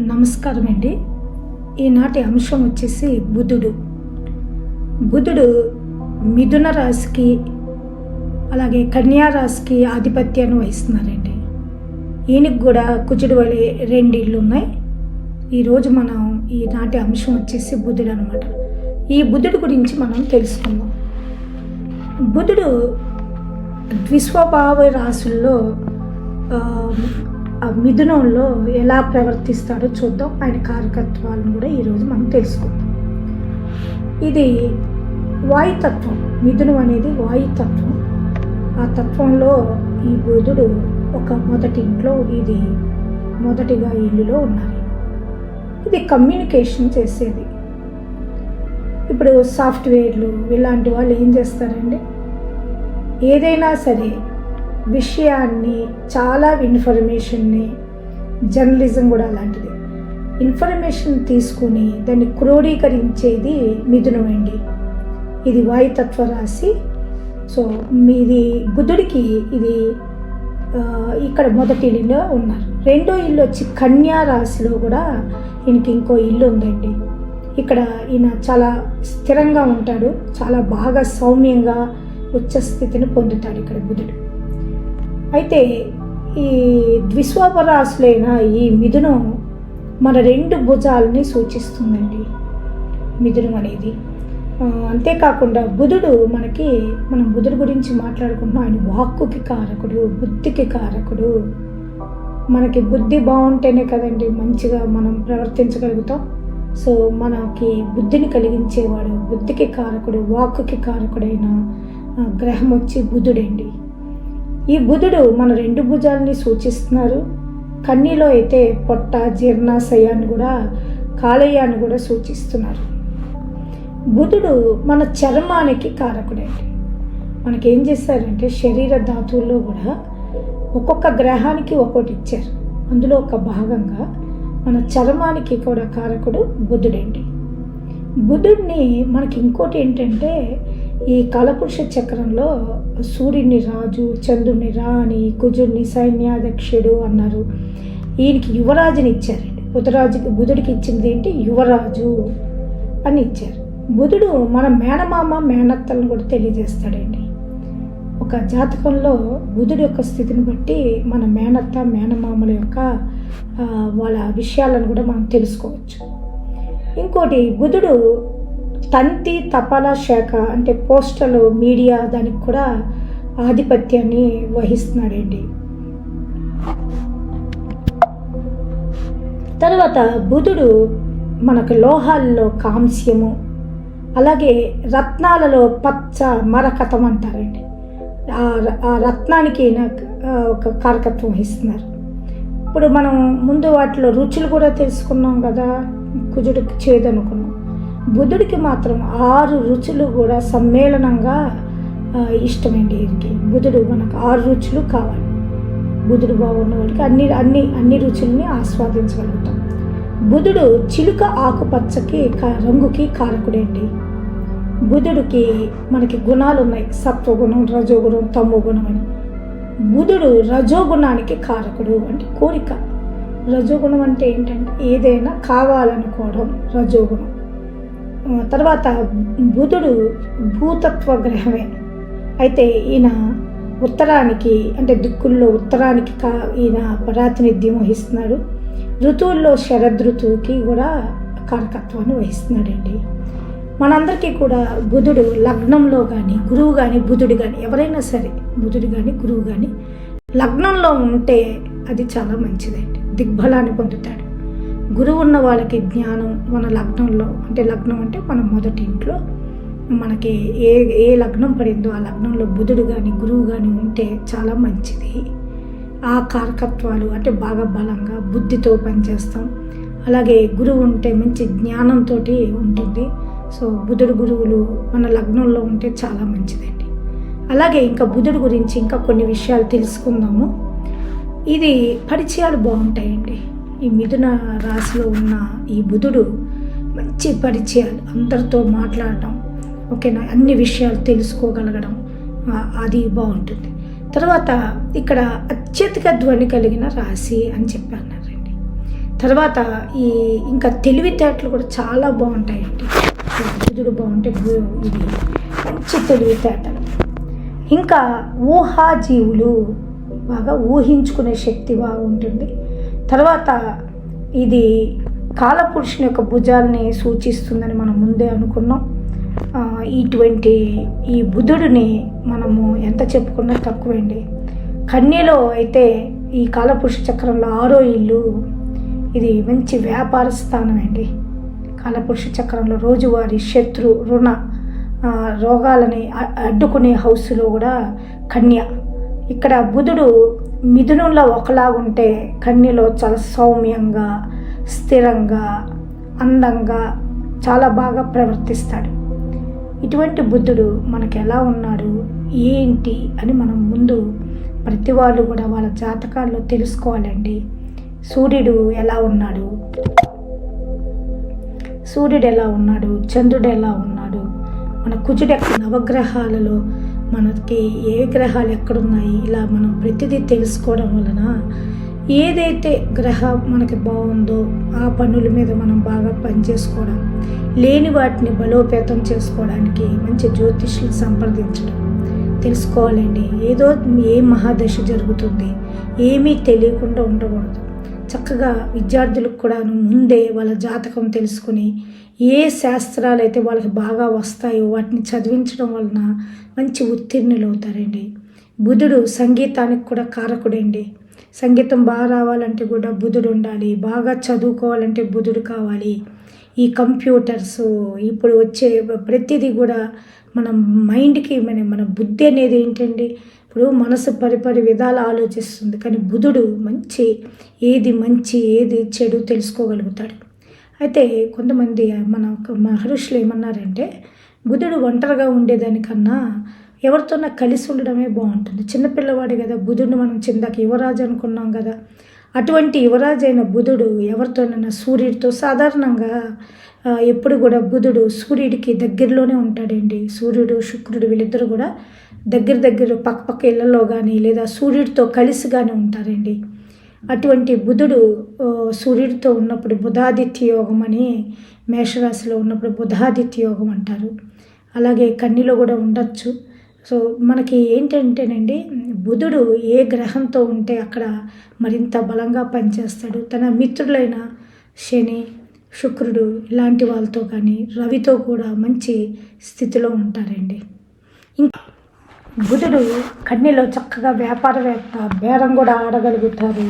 నమస్కారం అండి ఈనాటి అంశం వచ్చేసి బుధుడు. బుధుడు మిథున రాశికి అలాగే కన్యా రాశికి ఆధిపత్యాన్ని వహిస్తున్నారండి. ఈయనకి కూడా కుజుడు వలె రెండు ఇళ్ళు ఉన్నాయి ఈరోజు మనం ఈనాటి అంశం వచ్చేసి బుధుడు అనమాట ఈ బుధుడు గురించి మనం తెలుసుకుందాం. బుధుడు ద్విస్వభావ రాశుల్లో మిథునంలో ఎలా ప్రవర్తిస్తాడో చూద్దాం. ఆయన కారకత్వాలను కూడా ఈరోజు మనం తెలుసుకుందాం. ఇది వాయుతత్వం మిథునం అనేది వాయుతత్వం ఆ తత్వంలో ఈ బుధుడు ఒక మొదటి ఇంట్లో ఇది మొదటిగా ఇల్లులో ఉన్నది. ఇది కమ్యూనికేషన్ చేసేది. ఇప్పుడు సాఫ్ట్వేర్లు ఇలాంటి వాళ్ళు ఏం చేస్తారండి? ఏదైనా సరే విషయాన్ని చాలా ఇన్ఫర్మేషన్ని జర్నలిజం కూడా అలాంటిది. ఇన్ఫర్మేషన్ తీసుకుని దాన్ని క్రోడీకరించేది మిథునం అండి. ఇది వాయుతత్వ రాశి. సో మీది బుధుడికి ఇది ఇక్కడ మొదటి ఇల్లులో ఉన్నారు. రెండో ఇల్లు వచ్చి కన్యా రాశిలో కూడా ఈయనకి ఇంకో ఇల్లు ఉందండి. ఇక్కడ ఈయన చాలా స్థిరంగా ఉంటాడు చాలా బాగా సౌమ్యంగా ఉచ్చస్థితిని పొందుతాడు ఇక్కడ బుధుడు. అయితే ఈ ద్విస్వపరాశులైన ఈ మిథునం మన రెండు భుజాలని సూచిస్తుందండి. మిథునం అనేది. అంతేకాకుండా బుధుడు మనకి మనం బుధుడు గురించి మాట్లాడుకుంటున్నాం. ఆయన వాక్కుకి కారకుడు బుద్ధికి కారకుడు. మనకి బుద్ధి బాగుంటేనే కదండి మంచిగా మనం ప్రవర్తించగలుగుతాం. సో మనకి బుద్ధిని కలిగించేవాడు బుద్ధికి కారకుడు వాక్కుకి కారకుడైన గ్రహం వచ్చి బుధుడండి. ఈ బుధుడు మన రెండు భుజాలని సూచిస్తున్నారు. కన్నీలో అయితే పొట్ట జీర్ణాశయాన్ని కూడా కాలేయాన్ని కూడా సూచిస్తున్నారు. బుధుడు మన చర్మానికి కారకుడండి మనకేం చేస్తారంటే శరీర ధాతువుల్లో కూడా ఒక్కొక్క గ్రహానికి ఒక్కొక్కటి ఇచ్చారు. అందులో ఒక భాగంగా మన చర్మానికి కూడా కారకుడు బుధుడండి బుధుడిని మనకి ఇంకోటి ఏంటంటే ఈ కాలపురుష చక్రంలో సూర్యుని రాజు చంద్రుని రాణి కుజుడిని సైన్యాధ్యక్షుడు అన్నారు. ఈయనకి యువరాజుని ఇచ్చారండి. బుధరాజుకి బుధుడికి ఇచ్చింది ఏంటి? యువరాజు అని ఇచ్చారు. బుధుడు మన మేనమామ మేనత్తలను కూడా తెలియజేస్తాడండి. ఒక జాతకంలో బుధుడి యొక్క స్థితిని బట్టి మన మేనత్త మేనమామల యొక్క వాళ్ళ విషయాలను కూడా మనం తెలుసుకోవచ్చు. ఇంకోటి బుధుడు తంతి తపాలా శాఖ అంటే పోస్టల్ మీడియా దానికి కూడా ఆధిపత్యాన్ని వహిస్తున్నాడండి. తర్వాత బుధుడు మనకు లోహాల్లో కాంస్యము అలాగే రత్నాలలో పచ్చ మరకతం అంటారండి. ఆ ర- ఆ రత్నానికి నాకు ఒక కారకత్వం వహిస్తున్నారు. ఇప్పుడు మనం ముందు వాటిలో రుచులు కూడా తెలుసుకున్నాం కదా కుజుడికి చేదనుకున్నాం. బుధుడికి మాత్రం ఆరు రుచులు కూడా సమ్మేళనంగా ఇష్టమండి వీరికి బుధుడు మనకు ఆరు రుచులు కావాలి. బుధుడు బాగున్న వాళ్ళకి అన్ని అన్ని అన్ని రుచుల్ని ఆస్వాదించగలుగుతాం. బుధుడు చిలుక ఆకుపచ్చకి రంగుకి కారకుడండి బుధుడికి మనకి గుణాలు ఉన్నాయి. సత్వగుణం రజోగుణం తమో గుణం అని. బుధుడు రజోగుణానికి కారకుడు అంటే కోరిక. రజోగుణం అంటే ఏంటంటే ఏదైనా కావాలనుకోవడం రజోగుణం. తర్వాత బుధుడు భూతత్వ గ్రహమే అయితే ఈయన ఉత్తరానికి అంటే దిక్కుల్లో ఉత్తరానికి కా ఈయన ప్రాతినిధ్యం వహిస్తున్నాడు. ఋతువుల్లో శరదృతువుకి కూడా కారకత్వాన్ని వహిస్తున్నాడండి. మనందరికీ కూడా బుధుడు లగ్నంలో కానీ గురువు కానీ బుధుడు కానీ ఎవరైనా సరే బుధుడు కానీ గురువు కానీ లగ్నంలో ఉంటే అది చాలా మంచిదండి. దిగ్బలాన్ని పొందుతాడు. గురువు ఉన్న వాళ్ళకి జ్ఞానం మన లగ్నంలో అంటే లగ్నం అంటే మన మొదటి ఇంట్లో మనకి ఏ ఏ లగ్నం పడిందో ఆ లగ్నంలో బుధుడు కానీ గురువు కానీ ఉంటే చాలా మంచిది. ఆ కారకత్వాలు అంటే బాగా బలంగా బుద్ధితో పనిచేస్తాం. అలాగే గురువు ఉంటే మంచి జ్ఞానంతో ఉంటుంది. సో బుధుడు గురువులు మన లగ్నంలో ఉంటే చాలా మంచిదండి. అలాగే ఇంకా బుధుడు గురించి ఇంకా కొన్ని విషయాలు తెలుసుకుందాము. ఇది పరిచయాలు బాగుంటాయండి. ఈ మిథున రాశిలో ఉన్న ఈ బుధుడు మంచి పరిచయాలు అందరితో మాట్లాడటం ఓకేనా? అన్ని విషయాలు తెలుసుకోగలగడం అది బాగుంటుంది. తర్వాత ఇక్కడ అత్యధిక ధ్వని కలిగిన రాశి అని చెప్పి అన్నారండి తర్వాత ఈ ఇంకా తెలివితేటలు కూడా చాలా బాగుంటాయండి. బుధుడు బాగుంటే ఇది మంచి తెలివితేటలు ఇంకా ఊహాజీవులు బాగా ఊహించుకునే శక్తి బాగుంటుంది. తర్వాత ఇది కాలపురుషుని యొక్క భుజాల్ని సూచిస్తుందని మనం ముందే అనుకున్నాం. ఇటువంటి ఈ బుధుడిని మనము ఎంత చెప్పుకున్నా తక్కువండి. కన్యలో అయితే ఈ కాలపురుష చక్రంలో ఆరో ఇల్లు ఇది మంచి వ్యాపార స్థానం అండి కాలపురుష చక్రంలో రోజువారీ శత్రు రుణ రోగాలని అడ్డుకునే హౌస్లో కూడా కన్య. ఇక్కడ బుధుడు మిథునంలో ఒకలాగుంటే కన్నీలో చాలా సౌమ్యంగా స్థిరంగా అందంగా చాలా బాగా ప్రవర్తిస్తాడు. ఇటువంటి బుద్ధుడు మనకు ఎలా ఉన్నాడు ఏంటి అని మనం ముందు ప్రతి వాళ్ళు కూడా వాళ్ళ జాతకాల్లో తెలుసుకోవాలండి. సూర్యుడు ఎలా ఉన్నాడు? సూర్యుడు ఎలా ఉన్నాడు? చంద్రుడు ఎలా ఉన్నాడు? మన కుజుడు నవగ్రహాలలో మనకి ఏ గ్రహాలు ఎక్కడున్నాయి ఇలా మనం ప్రతిదీ తెలుసుకోవడం వలన ఏదైతే గ్రహం మనకి బాగుందో ఆ పనుల మీద మనం బాగా పనిచేసుకోవడం లేని వాటిని బలోపేతం చేసుకోవడానికి మంచి జ్యోతిష్యులు సంప్రదించడం. తెలుసుకోవాలండి ఏదో ఏ మహాదశ జరుగుతుంది ఏమీ తెలియకుండా ఉండకూడదు. చక్కగా విద్యార్థులకు కూడాను ముందే వాళ్ళ జాతకం తెలుసుకుని ఏ శాస్త్రాలు అయితే వాళ్ళకి బాగా వస్తాయో వాటిని చదివించడం వలన మంచి ఉత్తీర్ణులు అవుతారండి. బుధుడు సంగీతానికి కూడా కారకుడండి. సంగీతం బాగా రావాలంటే కూడా బుధుడు ఉండాలి. బాగా చదువుకోవాలంటే బుధుడు కావాలి. ఈ కంప్యూటర్స్ ఇప్పుడు వచ్చే ప్రతిదీ కూడా మన మైండ్కి మన మన బుద్ధి అనేది ఏంటండి? ఇప్పుడు మనసు పరిపరి విధాలు ఆలోచిస్తుంది. కానీ బుధుడు మంచి ఏది మంచి ఏది చెడు తెలుసుకోగలుగుతాడు. అయితే కొంతమంది మన మహర్షులు ఏమన్నారంటే బుధుడు ఒంటరిగా ఉండేదానికన్నా ఎవరితోన కలిసి ఉండడమే బాగుంటుంది. చిన్నపిల్లవాడు కదా బుధుడిని మనం చిందాక యువరాజు అనుకున్నాం కదా. అటువంటి యువరాజు అయిన బుధుడు ఎవరితోనైనా సూర్యుడితో సాధారణంగా ఎప్పుడు కూడా బుధుడు సూర్యుడికి దగ్గరలోనే ఉంటాడండి. సూర్యుడు శుక్రుడు వీళ్ళిద్దరూ కూడా దగ్గర దగ్గర పక్క పక్క ఇళ్ళలో కానీ లేదా సూర్యుడితో కలిసి కానీ ఉంటారండి. అటువంటి బుధుడు సూర్యుడితో ఉన్నప్పుడు బుధాదిత్య యోగం అని మేషరాశిలో ఉన్నప్పుడు బుధాదిత్య యోగం అంటారు. అలాగే కన్నిలో కూడా ఉండొచ్చు. సో మనకి ఏంటంటేనండి బుధుడు ఏ గ్రహంతో ఉంటే అక్కడ మరింత బలంగా పనిచేస్తాడు. తన మిత్రులైన శని శుక్రుడు ఇలాంటి వాళ్ళతో కానీ రవితో కూడా మంచి స్థితిలో ఉంటారండి. ఇంకా బుధుడు కన్నీలో చక్కగా వ్యాపారవేత్త బేరం కూడా ఆడగలుగుతారు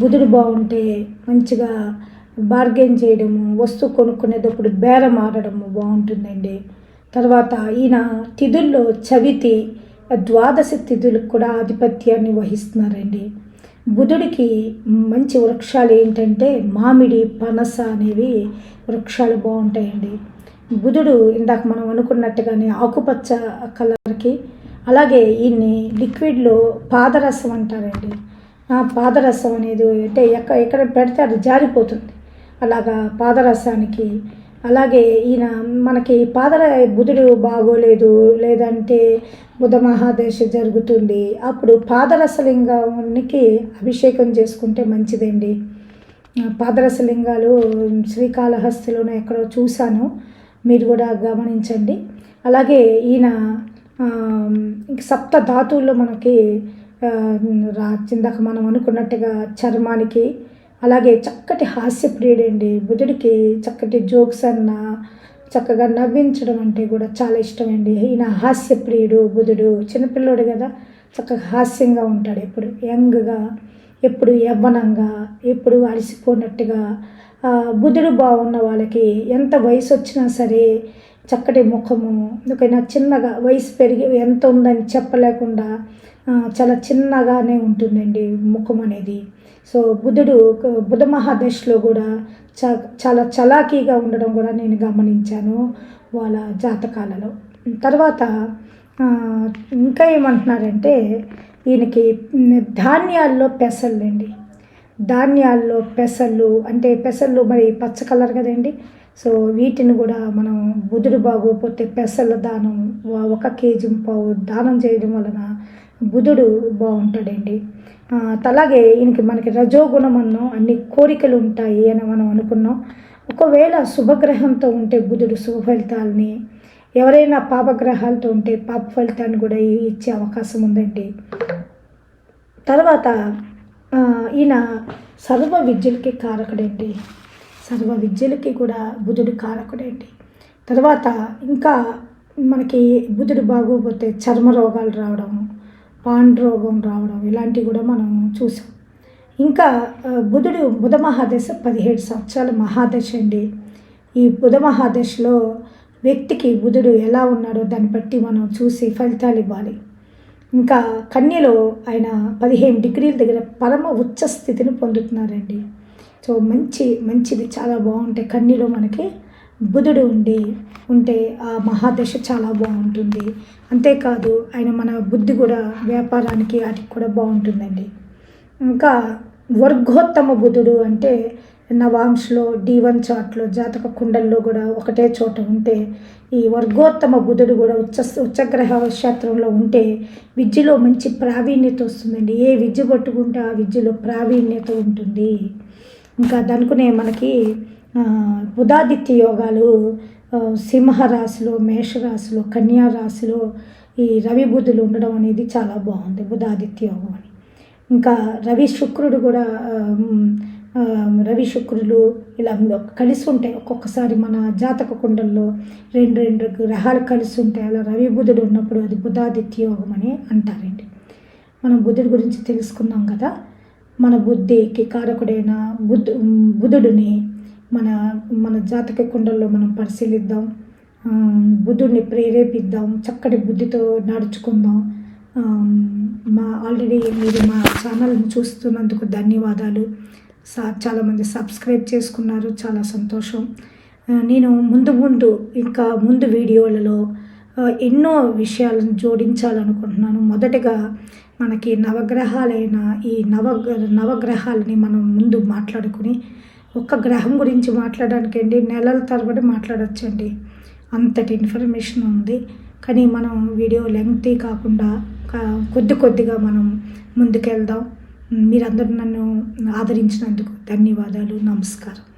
బుధుడు బాగుంటే మంచిగా బార్గెన్ చేయడము వస్తువు కొనుక్కునేటప్పుడు బేరం ఆడడము బాగుంటుందండి తర్వాత ఈయన తిథుల్లో చవితి ద్వాదశ తిథులకు కూడా ఆధిపత్యాన్ని వహిస్తున్నారండి. బుధుడికి మంచి వృక్షాలు ఏంటంటే మామిడి పనస అనేవి వృక్షాలు బాగుంటాయండి బుధుడు ఇందాక మనం అనుకున్నట్టుగానే ఆకుపచ్చ కలర్కి అలాగే ఈయన్ని లిక్విడ్లో పాదరసం అంటారండి. పాదరసం అనేది అంటే ఎక్కడ ఎక్కడ పెడితే అది జారిపోతుంది. అలాగా పాదరసానికి. అలాగే ఈయన మనకి పాదర బుధుడు బాగోలేదు లేదంటే బుధ మహాదశ జరుగుతుంది. అప్పుడు పాదరసలింగానికి అభిషేకం చేసుకుంటే మంచిదండి. పాదరసలింగాలు శ్రీకాళహస్తిలోనే ఎక్కడో చూశాను. మీరు కూడా గమనించండి. అలాగే ఈయన సప్త ధాతువుల్లో మనకి రా ఇందాక మనం అనుకున్నట్టుగా చర్మానికి అలాగే చక్కటి హాస్యప్రియుడండి బుధుడికి చక్కటి జోక్స్ అన్న చక్కగా నవ్వించడం అంటే కూడా చాలా ఇష్టమండి. ఈయన హాస్యప్రియుడు బుధుడు చిన్నపిల్లోడు కదా చక్కగా హాస్యంగా ఉంటాడు ఎప్పుడు. యంగ్గా ఎప్పుడు యవ్వనంగా ఎప్పుడు అలసిపోయినట్టుగా బుధుడు బాగున్న వాళ్ళకి ఎంత వయసు వచ్చినా సరే చక్కటి ముఖము ఒకైనా చిన్నగా వయసు పెరిగి ఎంత ఉందని చెప్పలేకుండా చాలా చిన్నగానే ఉంటుందండి ముఖం అనేది. సో బుధుడు బుధ మహాదశలో కూడా చా చాలా చలాకీగా ఉండడం కూడా నేను గమనించాను వాళ్ళ జాతకాలలో. తర్వాత ఇంకా ఏమంటున్నారంటే ఈయనకి ధాన్యాల్లో పెసళ్ళండి. ధాన్యాల్లో పెసళ్ళు అంటే పెసళ్ళు మరి పచ్చ కలర్ కదండి సో వీటిని కూడా మనం బుధుడు బాగోపోతే పెసల దానం ఒక కేజీ పావు దానం చేయడం వలన బుధుడు బాగుంటాడండి. అలాగే ఈయనకి మనకి రజోగుణం అన్నో అన్ని కోరికలు ఉంటాయి అని మనం అనుకున్నాం. ఒకవేళ శుభగ్రహంతో ఉంటే బుధుడు శుభ ఫలితాలని ఎవరైనా పాపగ్రహాలతో ఉంటే పాప ఫలితాన్ని కూడా ఇచ్చే అవకాశం ఉందండి. తర్వాత ఈయన సర్వ విద్యలకి కారకుడండి. సర్వ విద్యలకి కూడా బుధుడు కారకుడేంటి? తర్వాత ఇంకా మనకి బుధుడు బాగోపోతే చర్మ రోగాలు రావడం పాండు రోగం రావడం ఇలాంటివి కూడా మనం చూసాం. ఇంకా బుధుడు బుధ మహాదశ పదిహేడు సంవత్సరాల మహాదశ అండి. ఈ బుధ మహాదశలో వ్యక్తికి బుధుడు ఎలా ఉన్నాడో దాన్ని బట్టి మనం చూసి ఫలితాలు ఇవ్వాలి. ఇంకా కన్యలో ఆయన పదిహేను డిగ్రీల దగ్గర పరమ ఉచ్చ స్థితిని పొందుతున్నారండి. సో మంచి మంచిది చాలా బాగుంటాయి. కన్నీలో మనకి బుధుడు ఉండి ఉంటే ఆ మహాదశ చాలా బాగుంటుంది. అంతేకాదు ఆయన మన బుద్ధి కూడా వ్యాపారానికి వాటికి కూడా బాగుంటుందండి. ఇంకా వర్గోత్తమ బుధుడు అంటే నవాంశలో డి వన్ చార్ట్లో జాతక కుండల్లో కూడా ఒకటే చోట ఉంటే ఈ వర్గోత్తమ బుధుడు కూడా ఉచ్చ ఉచ్చగ్రహ క్షేత్రంలో ఉంటే విద్యలో మంచి ప్రావీణ్యత వస్తుందండి. ఏ విద్య పట్టుకుంటే ఆ విద్యలో ప్రావీణ్యత ఉంటుంది. ఇంకా దానికునే మనకి ఉదాదిత్య బుధాదిత్య యోగాలు సింహరాశిలో మేషరాశిలో కన్యా రాశిలో ఈ రవి బుధులు ఉండడం అనేది చాలా బాగుంది బుధాదిత్య యోగం అని. ఇంకా రవి శుక్రుడు కూడా రవి శుక్రులు ఇలా కలిసి ఉంటాయి. ఒక్కొక్కసారి మన జాతక కుండల్లో రెండు రెండు గ్రహాలు కలిసి ఉంటాయి. అలా రవి బుధుడు ఉన్నప్పుడు అది బుధాదిత్య యోగం అని అంటారండి. మనం బుధుడి గురించి తెలుసుకున్నాం కదా. మన బుద్ధికి కారకుడైన బుద్ధు బుధుడిని మన మన జాతక కుండల్లో మనం పరిశీలిద్దాం. బుద్ధుడిని ప్రేరేపిద్దాం. చక్కటి బుద్ధితో నడుచుకుందాం. మా ఆల్రెడీ మీరు మా ఛానల్ని చూస్తున్నందుకు ధన్యవాదాలు. సా చాలామంది సబ్స్క్రైబ్ చేసుకున్నారు. చాలా సంతోషం. నేను ముందు ముందు ఇంకా ముందు వీడియోలలో ఎన్నో విషయాలను జోడించాలనుకుంటున్నాను. మొదటగా మనకి నవగ్రహాలైన ఈ నవ నవగ్రహాలని మనం ముందు మాట్లాడుకుని ఒక్క గ్రహం గురించి మాట్లాడడానికండి నెలల తరబడి మాట్లాడచ్చండి. అంతటి ఇన్ఫర్మేషన్ ఉంది. కానీ మనం వీడియో లెంగ్తీ కాకుండా కొద్ది కొద్దిగా మనం ముందుకెళ్దాం. మీరందరూ నన్ను ఆదరించినందుకు ధన్యవాదాలు. నమస్కారం.